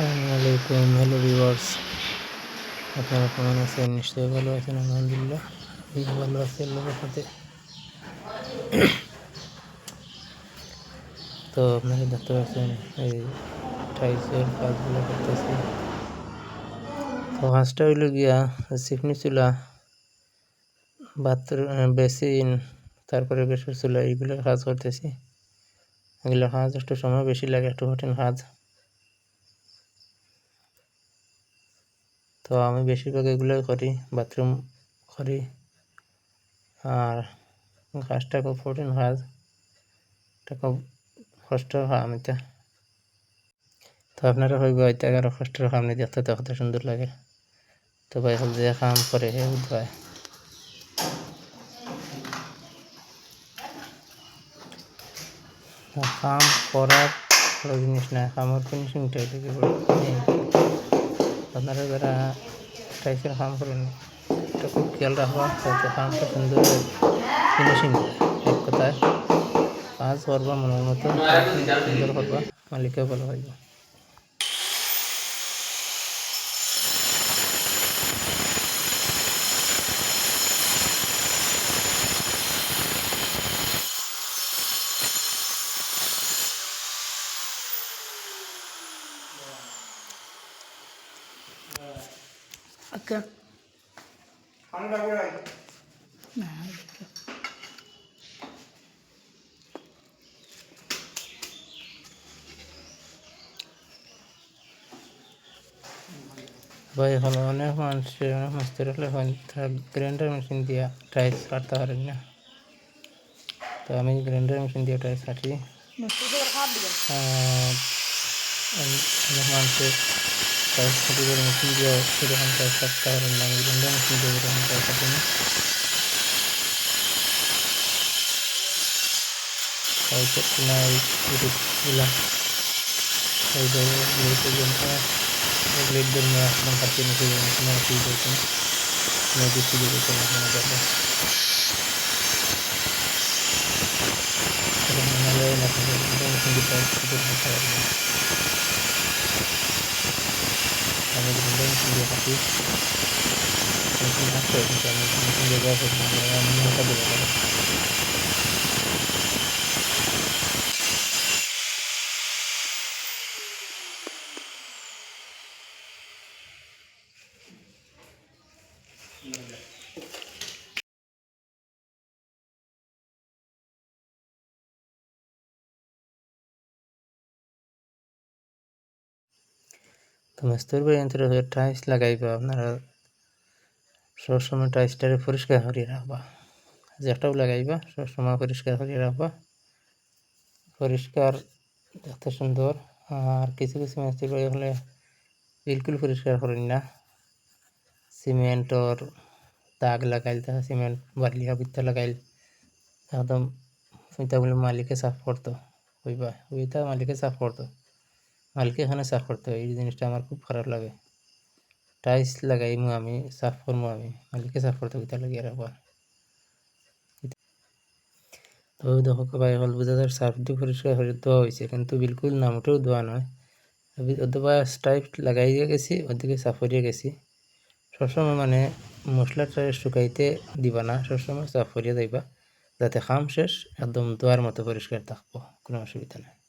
আসসালামাইকুম hello viewers. আপনারা কেমন আছেন? নিশ্চয়ই ভালো আছেন, আলহামদুলিল্লাহ। আমি ভালো আছি আল্লাহর সাথে। তো আপনারা দেখতে পাচ্ছেন, এই টাইলসের কাজগুলো করতেছি। তো কাজটা হইল গিয়া চিকনি চুলা বাথরুম বেসিন, তারপরে গ্যাসের চুলা এইগুলো কাজ করতেছি। এগুলো কাজ একটু সময় বেশি লাগে, একটু কঠিন কাজ। তো আমি বেশিরভাগ এগুলোই করি বাথরুম করি। আর কাজটা খুব কঠিন কাজ এটা খুব কষ্ট হয় আমি তো তো আপনারা হইব হয়তো আরও কাম নিয়ে দেখতে তো কত সুন্দর লাগে। তো ভাই হল যে কাম করে হে উদ্ভায় কাম করার জিনিস না কামের ফিনিশিংটাই লাগে বড় আপনারা যারা টাইসের ফার্ম করেন, এটা খুব খেয়াল রাখবা, যাতে ফার্মটা সুন্দর ফিনিশিং এক কথায়। কাজ করবা মনের মতো, সুন্দর করবা মালিকে ভালো ঠান্ডা করে না ভাই এখন অনেক মানুষের অনেক মাস্তের হলে গ্রাইন্ডার মেশিন দিয়ে টাইস কাটতে পারেন না। তো আমি গ্রাইন্ডার মেশিন দিয়ে টাইস কাটি। অনেক হ্যাঁ, মানুষের টাইস কাটি করে মেশিন দিয়ে সেরকম টাইস কাটতে পারেন না আমি গ্রাইন্ডার মেশিন দিয়ে এরকম টাইস কাটি না টাইসের কিনা এই ইউটিউবগুলা এই জায়গায় ব্লেড দিয়ে একদম কাটিয়ে নিতে কোনো অসুবিধা হচ্ছে না কোনো কিছু দিয়ে দিতে না কোনো যাবে নাহলে না কিন্তু করতে পারবে না আমি কিন্তু মেশিন দিয়ে কাটি মেশিন আছে কিন্তু আমি মেশিন তো মাস্টার বাই যন্ত্রে টাইলস লাগাইবা আপনারা, সবসময় টাইলসটারে পরিষ্কার করিয়ে রাখবা। যেটাও লাগাইবা, সবসময় পরিষ্কার করিয়ে রাখবা। পরিষ্কার দেখতে সুন্দর, আর কিছু কিছু মিস্ত্রি হলে বিলকুল পরিষ্কার করেন না। সিমেন্টর দাগ লাগাইল তাহলে সিমেন্ট বালিয়া বিত্তা লাগাইল, একদম ওইটা বলে মালিকে সাফ করতো ওইবা ওইটা মালিকে সাফ করতো মালিকে এখানে সাফ করতে হয় এই জিনিসটা আমার খুব খারাপ লাগে। টাইলস লাগাইমু আমি, সাফ করব আমি। মালিকে সাফ করতে কোথা লাগিয়ে রাখব তো দেখো ভাই হল বোঝা যায় সার্ফ পরিষ্কার করে দেওয়া হয়েছে। কিন্তু বিলকুল নামটাও দেওয়া নয়। অথবা স্টাইপ লাগাইয়ে গেছি, ওদিকে সাফ করিয়ে গেছি। সবসময় মানে মশলাটা শুকাইতে দিবা না, সবসময় সাফ করিয়ে দিবা। যাতে খাম শেষ, একদম দোয়ার মতো পরিষ্কার থাকব, কোনো অসুবিধা নেই।